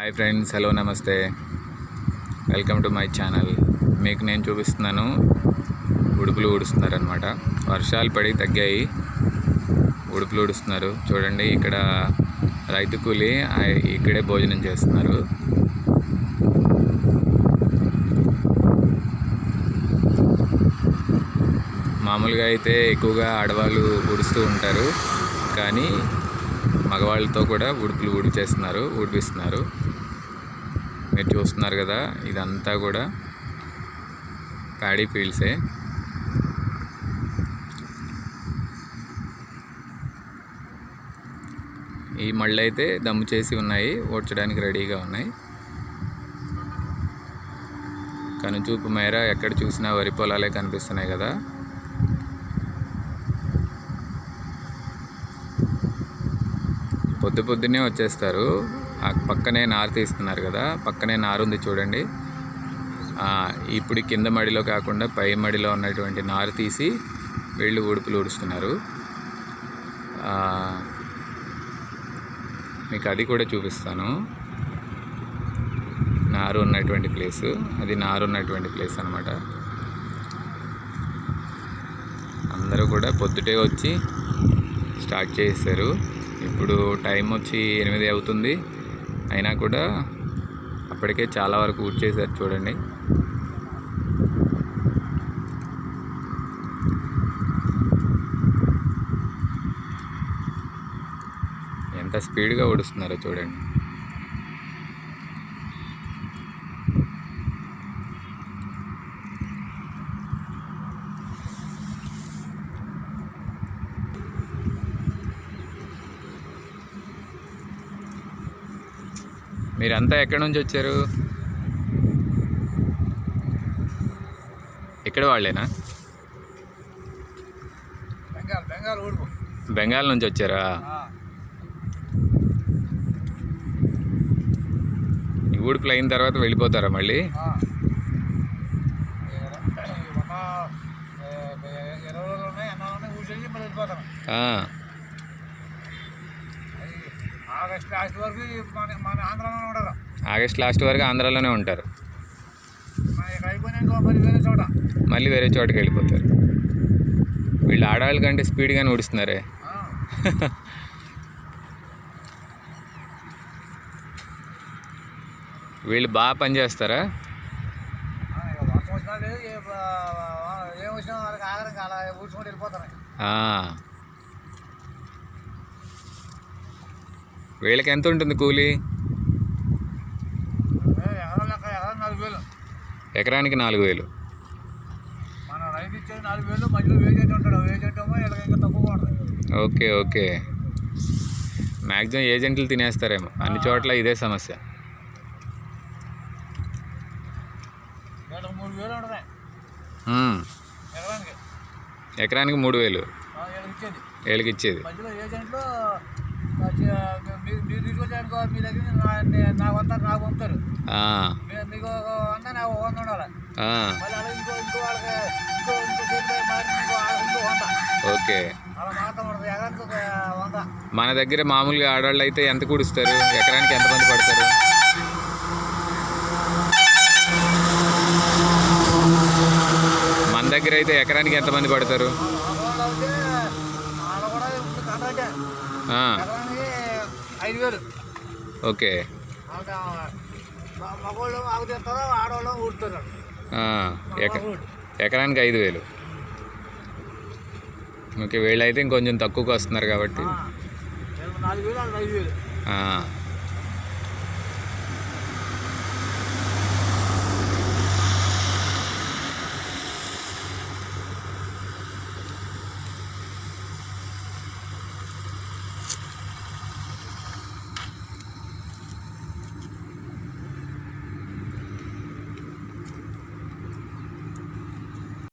Hi friends hello నమస్తే. Welcome to my channel. మీకు నేను చూపిస్తున్నాను. ఉడుపులు ఊడుస్తున్నారనమాట వర్షాలు పడి తగ్గాయి. ఉడుపులు ఊడుస్తున్నారు. చూడండి ఇక్కడ రైతు కూలి ఇక్కడే భోజనం చేస్తున్నారు. మామూలుగా అయితే ఎక్కువగా ఆడవాళ్ళు ఊడుస్తూ ఉంటారు. కానీ మగవాళ్ళతో కూడా ఉడుపులు ఊడిచేస్తున్నారు ఊడిపిస్తున్నారు. మీరు చూస్తున్నారు కదా ఇదంతా కూడా ప్యాడీ ఫీల్డ్సే. ఈ మళ్ళీ అయితే దమ్ము చేసి ఉన్నాయి ఓడ్చడానికి రెడీగా ఉన్నాయి. కనుచూపు మేర ఎక్కడ చూసినా వరి పొలాలే కనిపిస్తున్నాయి కదా. పొద్దు పొద్దున్నే వచ్చేస్తారు. పక్కనే నారు తీస్తున్నారు కదా పక్కనే నారు ఉంది చూడండి. ఇప్పుడు కింద మడిలో కాకుండా పై మడిలో ఉన్నటువంటి నారు తీసి వీళ్ళు ఉడుపులు ఊడుస్తున్నారు మీకు అది కూడా చూపిస్తాను. నారు ఉన్నటువంటి ప్లేసు అది నారు ఉన్నటువంటి ప్లేస్ అనమాట అందరూ కూడా పొద్దుటే వచ్చి స్టార్ట్ చేశారు. ఇప్పుడు టైం వచ్చి ఎనిమిది అవుతుంది. అయినా కూడా అప్పటికే చాలా వరకు ఊడ్చేసారు చూడండి. ఎంత స్పీడ్గా ఊడుస్తున్నారో చూడండి. మీరంతా ఎక్కడి నుంచి వచ్చారు? ఇక్కడ వాళ్ళేనా? బెంగాల్ బెంగాల్ ఊడుపు బెంగాల్ నుంచి వచ్చారా? ఈ ఊడుపులు అయిన తర్వాత వెళ్ళిపోతారా మళ్ళీ? ఒక ఇరవై రోజులు ఉన్నాయి అన్నా ఉన్నాయి ఊసేసి మళ్ళీ వెళ్ళిపోతాను ఆ, అది ఆగస్ట్ లాస్ట్ వరకు మన మన ఆంధ్రాలోనే ఉండరు ఆగస్ట్ లాస్ట్ వరకు ఆంధ్రాలోనే ఉంటారు. మళ్ళీ వేరే చోటుకి వెళ్ళిపోతారు. వీళ్ళు ఆడవాళ్ళ కంటే స్పీడ్గానే ఊడుస్తున్నారే ఆ. వీళ్ళు బాగా పనిచేస్తారా ఏ వచ్చినా వాళ్ళకి ఆగడం అలా ఊడ్చుకుంటూ వెళ్ళిపోతాను వీళ్ళకి ఎంత ఉంటుంది కూలి? ఎకరానికి నాలుగు వేలు. మన రైతు ఇచ్చేది నాలుగు వేలు మధ్యలో వేజెంట్ ఉంటాడు. వేజెంట్ ఏమో వీళ్ళకి ఇంకా తక్కువ ఉంటుంది. Okay okay. మ్యాక్సిమం ఏజెంట్లు తినేస్తారేమో. అన్ని చోట్ల ఇదే సమస్య. ఎకరానికి. మూడు వేలు. వీళ్ళకి ఇచ్చేది వీళ్ళకి ఇచ్చేది మధ్యలో ఏజెంట్లు ఆ, చే- మీరు తీసుకొచ్చారనుకో మీ దగ్గర నా- వంద నాకు పంపుతారు మీకు వంద నాకు వంద ఉండాలి. ఆ, మళ్ళీ అలా ఇంకో ఇంకో వాళ్ళకి ఇంకో ఇంకో చేతిలో మారి ఇంకో వాళ్ళకి ఇంకో వంద. ఓకే. అలా మాత్రం ఉండదు ఎకరానికి ఒక వంద. మన దగ్గర మామూలుగా ఆడవాళ్ళు అయితే ఎంత కూడుస్తారు? ఎకరానికి ఎంతమంది పడతారు? మన దగ్గర అయితే ఎకరానికి ఎంతమంది పడతారు? ఐదు వేలు. ఓకే. ఎకరానికి ఐదు వేలు. ఓకే వీళ్ళైతే ఇంకొంచెం తక్కువకి వస్తున్నారు కాబట్టి.